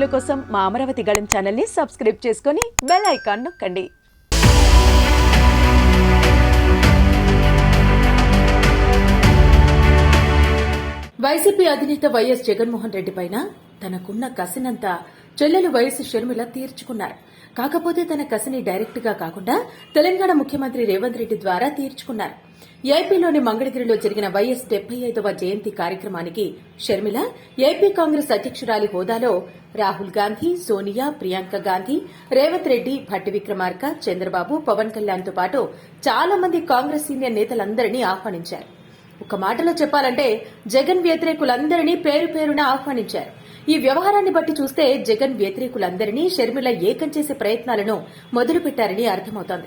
వీడియోల కోసం మా అమరావతి గళం ఛానల్ని సబ్స్క్రైబ్ చేసుకొని బెల్ ఐకాన్ నొక్కండి. వైసీపీ అధినేత వైఎస్ జగన్మోహన్ రెడ్డి పైన తనకున్న కసినంతా చెల్లెలు వైఎస్ షర్మిల తీర్చుకున్నారు. కాకపోతే తన కసిని డైరెక్ట్గా కాకుండా తెలంగాణ ముఖ్యమంత్రి రేవంత్ రెడ్డి ద్వారా తీర్చుకున్నారు. ఏపీలోని మంగళగిరిలో జరిగిన వైఎస్ డెబ్బై ఐదవ జయంతి కార్యక్రమానికి షర్మిల ఏపీ కాంగ్రెస్ అధ్యక్షురాలి హోదాలో రాహుల్ గాంధీ సోనియా ప్రియాంక గాంధీ రేవంత్ రెడ్డి భట్టి విక్రమార్క చంద్రబాబు పవన్ కళ్యాణ్తో పాటు చాలా మంది కాంగ్రెస్ సీనియర్ నేతలందరినీ ఆహ్వానించారు. ఒక మాటలో చెప్పాలంటే జగన్ వ్యతిరేకులందరినీ పేరు పేరున ఆహ్వానించారు. ఈ వ్యవహారాన్ని బట్టి చూస్తే జగన్ వ్యతిరేకులందరినీ షర్మిల ఏకం చేసే ప్రయత్నాలను మొదలుపెట్టారని అర్థమవుతోంది.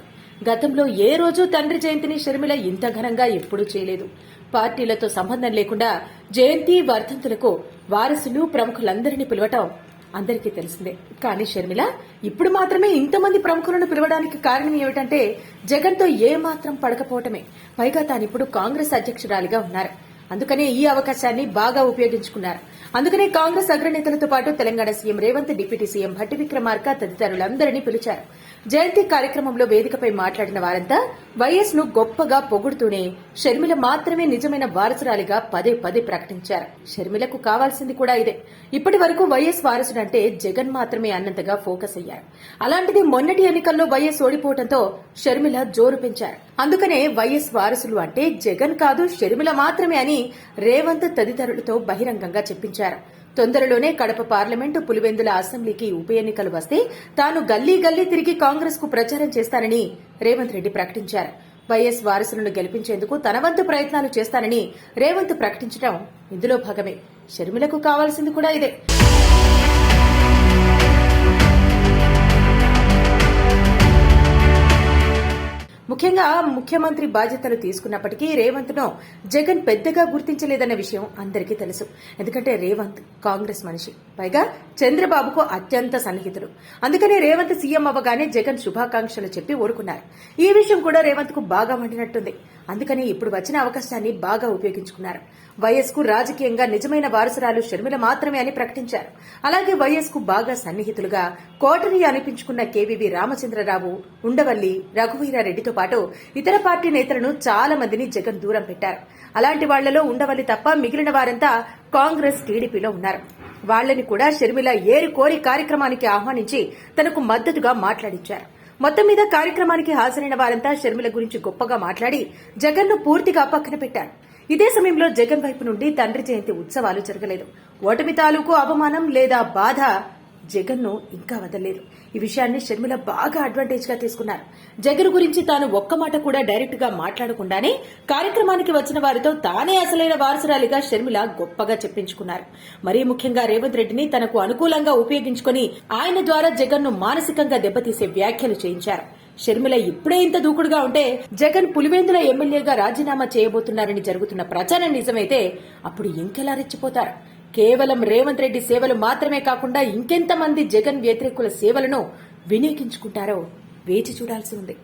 గతంలో ఏ రోజు తండ్రి జయంతిని షర్మిల ఇంత ఘనంగా ఎప్పుడూ చేయలేదు. పార్టీలతో సంబంధం లేకుండా జయంతి వర్ధంతులకు వారసులు ప్రముఖులందరినీ పిలవటం అందరికీ తెలిసిందే. కానీ షర్మిల ఇప్పుడు మాత్రమే ఇంతమంది ప్రముఖులను పిలవడానికి కారణం ఏమిటంటే జగన్తో ఏమాత్రం పడకపోవటమే. పైగా తానిప్పుడు కాంగ్రెస్ అధ్యక్షురాలిగా ఉన్నారు. అందుకనే ఈ అవకాశాన్ని బాగా ఉపయోగించుకున్నారు. అందుకనే కాంగ్రెస్ అగ్రనేతలతో పాటు Telangana CM Revanth deputy CM Bhatti Vikramarka తదితరులందరినీ పిలిచారు. జయంతి కార్యక్రమంలో వేదికపై మాట్లాడిన వారంతా వైఎస్ను గొప్పగా పొగుడుతూనే షర్మిల మాత్రమే నిజమైన వారసురాలిగా పదే పదే ప్రకటించారు. షర్మిలకు కావాల్సింది కూడా ఇదే. ఇప్పటి వరకు వైఎస్ వారసుడంటే జగన్ మాత్రమే అన్నంతగా ఫోకస్ అయ్యారు. అలాంటిది మొన్నటి ఎన్నికల్లో వైఎస్ ఓడిపోవడంతో షర్మిల జోరు పెంచారు. అందుకనే వైఎస్ వారసులు అంటే జగన్ కాదు షర్మిల మాత్రమే అని రేవంత్ తదితరులతో బహిరంగంగా చెప్పించారు. తొందరలోనే కడప పార్లమెంటు పులివెందుల అసెంబ్లీకి ఉప ఎన్నికలు వస్తే తాను గల్లీ గల్లీ తిరిగి కాంగ్రెస్కు ప్రచారం చేస్తానని రేవంత్ రెడ్డి ప్రకటించారు. వైఎస్ వారసులను గెలిపించేందుకు తన వంతు ప్రయత్నాలు చేస్తానని రేవంత్ ప్రకటించడం ఇందులో భాగమే. షర్మిలకు కావాల్సింది కూడా ఇదే. ముఖ్యంగా ముఖ్యమంత్రి బాధ్యతలు తీసుకున్నప్పటికీ రేవంత్ను జగన్ పెద్దగా గుర్తించలేదన్న విషయం అందరికీ తెలుసు. ఎందుకంటే రేవంత్ కాంగ్రెస్ మనిషి. పైగా చంద్రబాబుకు అత్యంత సన్నిహితుడు. అందుకనే రేవంత్ సీఎం అవ్వగానే జగన్ శుభాకాంక్షలు చెప్పి ఊరుకున్నారు. ఈ విషయం కూడా రేవంత్కు బాగా మండినట్టుంది. అందుకని ఇప్పుడు వచ్చిన అవకాశాన్ని బాగా ఉపయోగించుకున్నారు. వైఎస్కు రాజకీయంగా నిజమైన వారసురాలు షర్మిల మాత్రమే అని ప్రకటించారు. అలాగే వైఎస్కు బాగా సన్నిహితులుగా కోటరి అనిపించుకున్న కేవీవీ రామచంద్రరావు ఉండవల్లి రఘువీరారెడ్డితో పాటు ఇతర పార్టీ నేతలను చాలా మందిని జగన్ దూరం పెట్టారు. అలాంటి వాళ్ళలో ఉండవల్లి తప్ప మిగిలిన వారంతా కాంగ్రెస్ టీడీపీలో ఉన్నారు. వాళ్ళని కూడా షర్మిల ఏరి కోరి కార్యక్రమానికి ఆహ్వానించి తనకు మద్దతుగా మాట్లాడించారు మొత్తం మీద కార్యక్రమానికి హాజరైన వారంతా షర్మిల గురించి గొప్పగా మాట్లాడి జగన్ను పూర్తిగా పక్కన పెట్టారు. ఇదే సమయంలో జగన్ వైపు నుండి తండ్రి జయంతి ఉత్సవాలు జరగలేదు. ఓటమి తాలూకు అవమానం లేదా బాధ జగన్ను ఇంకా వదలలేదు. ఈ విషయాన్ని షర్మిల బాగా అడ్వాంటేజ్గా తీసుకున్నారు. జగన్ గురించి తాను ఒక్క మాట కూడా డైరెక్ట్గా మాట్లాడకుండానే కార్యక్రమానికి వచ్చిన వారితో తానే అసలైన వారసురాలిగా షర్మిల గొప్పగా చెప్పించుకున్నారు. మరీ ముఖ్యంగా రేవంత్ రెడ్డిని తనకు అనుకూలంగా ఉపయోగించుకుని ఆయన ద్వారా జగన్ను మానసికంగా దెబ్బతీసే వ్యాఖ్యలు చేయించారు. షర్మిల ఇప్పుడే ఇంత దూకుడుగా ఉంటే జగన్ పులివెందుల ఎమ్మెల్యేగా రాజీనామా చేయబోతున్నారని జరుగుతున్న ప్రచారం నిజమైతే అప్పుడు ఇంకెలా రెచ్చిపోతారు? కేవలం రేవంత్ రెడ్డి సేవలు మాత్రమే కాకుండా ఇంకెంతమంది జగన్ వ్యతిరేకుల సేవలను వినియోగించుకుంటారో వేచి చూడాల్సి ఉంది.